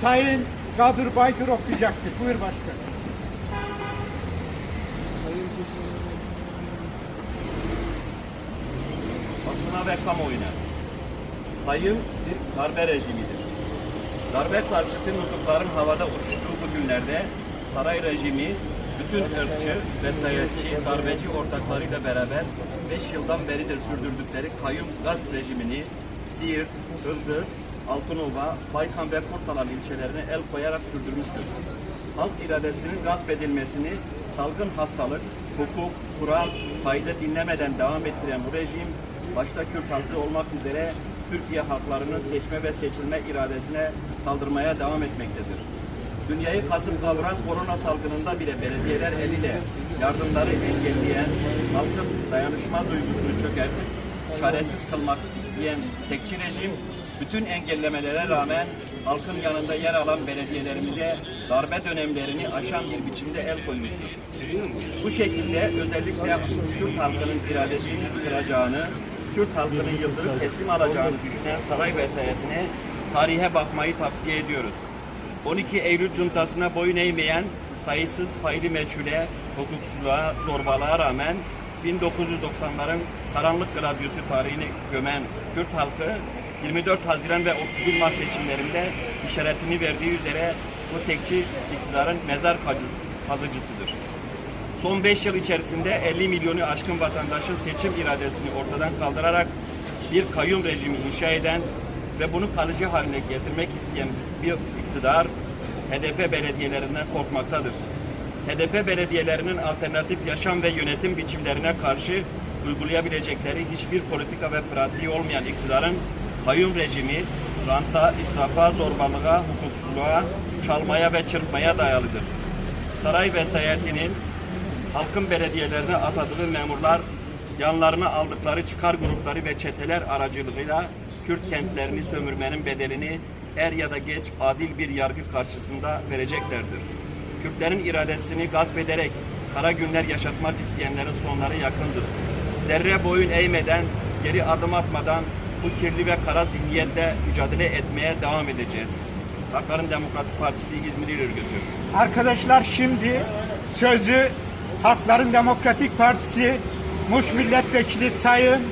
Sayın Kadir Baydır okuyacaktır. Buyur başkan. basına ve kamuoyuna. Hayım bir darbe rejimidir. Darbe karşıtı nutukların havada uçuştuğu bu günlerde saray rejimi bütün ırkçı, vesayetçi, darbeci ortaklarıyla beraber 5 yıldan beridir sürdürdükleri kayyum gasp rejimini Siirt, Iğdır, Altınova, Baykan ve Kurtalan ilçelerine el koyarak sürdürmüştür. Halk iradesinin gasp edilmesini salgın hastalık, hukuk, kural, kaydı dinlemeden devam ettiren bu rejim, başta Kürt halkı olmak üzere Türkiye halklarının seçme ve seçilme iradesine saldırmaya devam etmektedir. Dünyayı kasıp kavuran korona salgınında bile belediyeler eliyle yardımları engelleyen, halkın dayanışma duygusunu çökertip çaresiz kılmak isteyen tekçi rejim, bütün engellemelere rağmen halkın yanında yer alan belediyelerimize darbe dönemlerini aşan bir biçimde el koymuştur. Bu şekilde özellikle Kürt halkının iradesini kıracağını, Kürt halkının yıldırıp teslim alacağını düşünen saray vesayetine tarihe bakmayı tavsiye ediyoruz. 12 Eylül cuntasına boyun eğmeyen sayısız faili meçhule, hukuksuzluğa, zorbalığa rağmen 1990'ların karanlık gladyosu tarihini gömen Kürt halkı 24 Haziran ve 31 Mart seçimlerinde işaretini verdiği üzere bu tekçi iktidarın mezar kazı- kazıcısıdır. Son 5 yıl içerisinde 50 milyonu aşkın vatandaşın seçim iradesini ortadan kaldırarak bir kayyum rejimi inşa eden ve bunu kalıcı haline getirmek isteyen bir iktidar HDP belediyelerinden korkmaktadır. HDP belediyelerinin alternatif yaşam ve yönetim biçimlerine karşı uygulayabilecekleri hiçbir politika ve pratiği olmayan iktidarın kayyum rejimi ranta, israfa, zorbalığa, hukuksuzluğa, çalmaya ve çırpmaya dayalıdır. Saray vesayetinin halkın belediyelerine atadığı memurlar yanlarına aldıkları çıkar grupları ve çeteler aracılığıyla Kürt kentlerini sömürmenin bedelini er ya da geç adil bir yargı karşısında vereceklerdir. Kürtlerin iradesini gasp ederek kara günler yaşatmak isteyenlerin sonları yakındır. Zerre boyun eğmeden, geri adım atmadan bu kirli ve kara zihniyetle mücadele etmeye devam edeceğiz. Hakların Demokratik Partisi İzmir İl Örgütü. Arkadaşlar şimdi sözü Halkların Demokratik Partisi Muş Milletvekili Sayın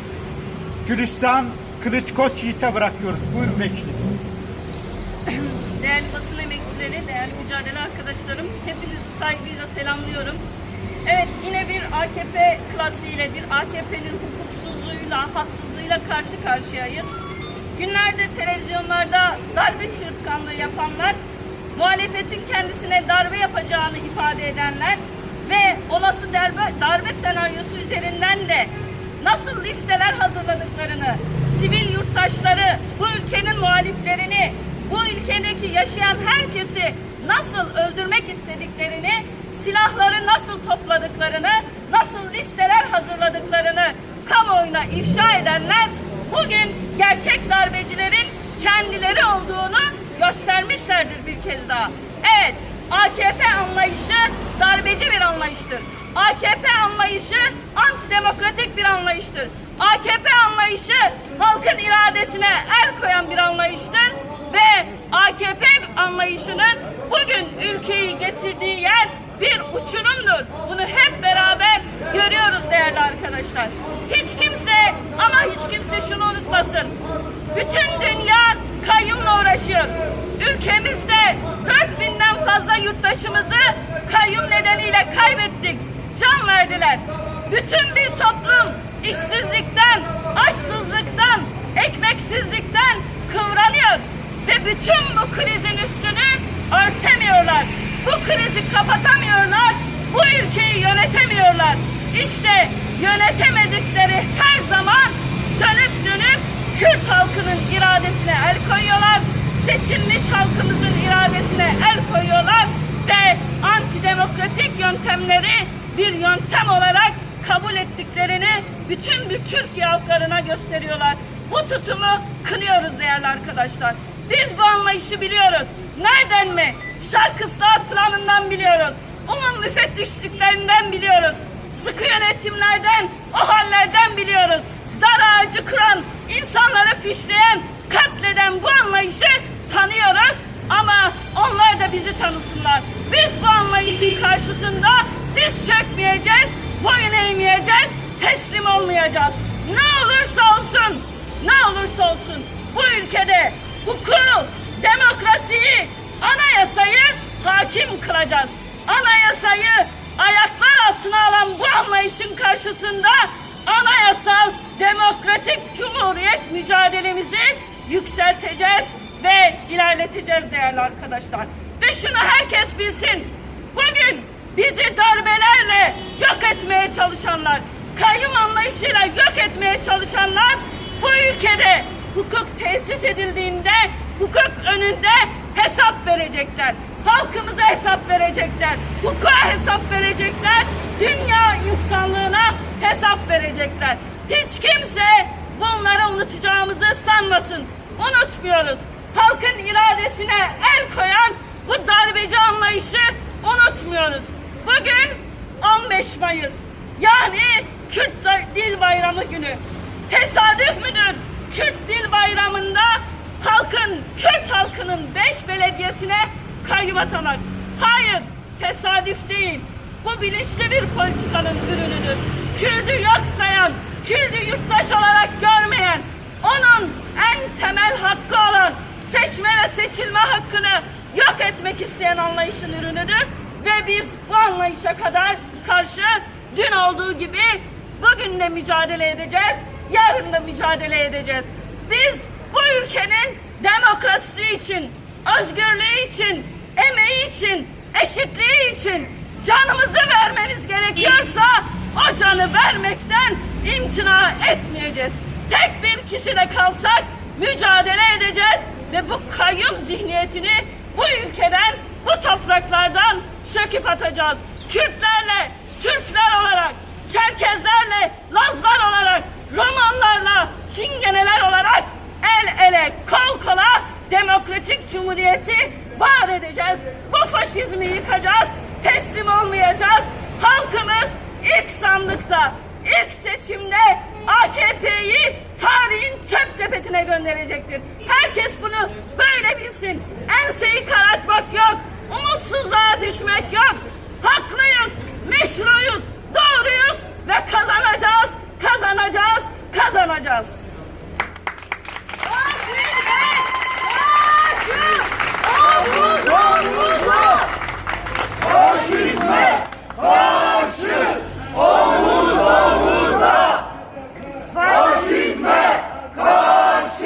Gülistan Kılıçkoç Yiğit'e bırakıyoruz. Buyurun vekilim. Değerli basın emekçileri, değerli mücadele arkadaşlarım, hepinizi saygıyla selamlıyorum. Evet, yine bir AKP klasiğiyle, bir AKP'nin hukuksuzluğuyla, haksızlığıyla karşı karşıyayız. Günlerdir televizyonlarda darbe çırtkanlığı yapanlar, muhalefetin kendisine darbe yapacağını ifade edenler ve olası darbe, darbe senaryosu üzerinden de nasıl listeler hazırladıklarını, sivil yurttaşları, bu ülkenin muhaliflerini, bu ülkedeki yaşayan herkesi nasıl öldürmek istediklerini, silahları nasıl topladıklarını, nasıl listeler hazırladıklarını kamuoyuna ifşa edenler bugün gerçek darbecilerin kendileri olduğunu göstermişlerdir bir kez daha. Evet, AKP anlayışı darbeci bir anlayıştır. AKP anlayışı antidemokratik bir anlayıştır. AKP anlayışı halkın iradesine el koyan bir anlayıştır ve AKP anlayışının bugün ülkeyi getirdiği yer bir uçurumdur. Bunu hep beraber görüyoruz değerli arkadaşlar. Hiç kimse ama hiç kimse şunu unutmasın. Bütün dünya kayyumla uğraşıyor. Ülkemizde 4000'den fazla yurttaşımızı kayyum nedeniyle kaybettik. Can verdiler. Bütün bir toplum işsizlikten, açsızlıktan, ekmeksizlikten kıvranıyor. Ve bütün bu krizin üstünü örtemiyorlar. Bu krizi kapatamıyorlar. Bu ülkeyi yönetemiyorlar. İşte yönetemedikleri her zaman dönüp dönüp Kürt halkının iradesine el koyuyorlar. Seçilmiş halkımızın iradesine el koyuyorlar ve antidemokratik yöntemleri bir yöntem olarak kabul ettiklerini bütün bir Türkiye halklarına gösteriyorlar. Bu tutumu kınıyoruz değerli arkadaşlar. Biz bu anlayışı biliyoruz. Nereden mi? Şark Planı'ndan biliyoruz. Umum müfettişliklerinden biliyoruz. Sıkı yönetimlerden, o hallerden biliyoruz. Dar ağacı kuran, insanları fişleyen, katleden bu anlayışı tanıyoruz. Ama bizi tanısınlar. Biz bu anlayışın karşısında diz çökmeyeceğiz, boyun eğmeyeceğiz, teslim olmayacağız. Ne olursa olsun, ne olursa olsun bu ülkede hukuku, demokrasiyi, anayasayı hakim kılacağız. Anayasayı ayaklar altına alan bu anlayışın karşısında anayasal demokratik cumhuriyet mücadelemizi yükselteceğiz ve ilerleteceğiz değerli arkadaşlar. Ve şunu herkes bilsin. Bugün bizi darbelerle yok etmeye çalışanlar, kayyum anlayışıyla yok etmeye çalışanlar bu ülkede hukuk tesis edildiğinde hukuk önünde hesap verecekler. Halkımıza hesap verecekler. Hukuka hesap verecekler. Dünya insanlığına hesap verecekler. Hiç kimse bunları unutacağımızı sanmasın. Unutmuyoruz. Halkın iradesine el koyan bu darbeci anlayışı unutmuyoruz. Bugün 15 Mayıs yani Kürt Dil Bayramı günü. Tesadüf müdür? Kürt Dil Bayramı'nda halkın, Kürt halkının 5 belediyesine kayyum atamak. Hayır, tesadüf değil. Bu bilinçli bir politikanın ürünüdür. Kürt'ü yok sayan, Kürt'ü yurttaş olarak görmeyen, onun en temel hakkı olan seçme ve seçilme hakkını yok etmek isteyen anlayışın ürünüdür. Ve biz bu anlayışa kadar karşı dün olduğu gibi bugün de mücadele edeceğiz, yarın da mücadele edeceğiz. Biz bu ülkenin demokrasisi için, özgürlüğü için, emeği için, eşitliği için canımızı vermemiz gerekiyorsa o canı vermekten imtina etmeyeceğiz. Tek bir kişide kalsak mücadele edeceğiz ve bu kayyum zihniyetini bu ülkeden, bu topraklardan söküp atacağız. Kürtlerle, Türkler olarak, Çerkezlerle, Lazlar olarak, Romanlarla, Çingeneler olarak el ele, kol kola demokratik cumhuriyeti var edeceğiz. Bu faşizmi yıkacağız, teslim olmayacağız. Halkımız ilk sandıkta, ilk seçimde AKP'yi tarihin çöp sepetine gönderecektir. Herkes bunu böyle bilsin. Enseyi karartmak yok, umutsuzluğa düşmek yok. Haklıyız, meşruyuz, doğruyuz ve kazanacağız, kazanacağız, kazanacağız.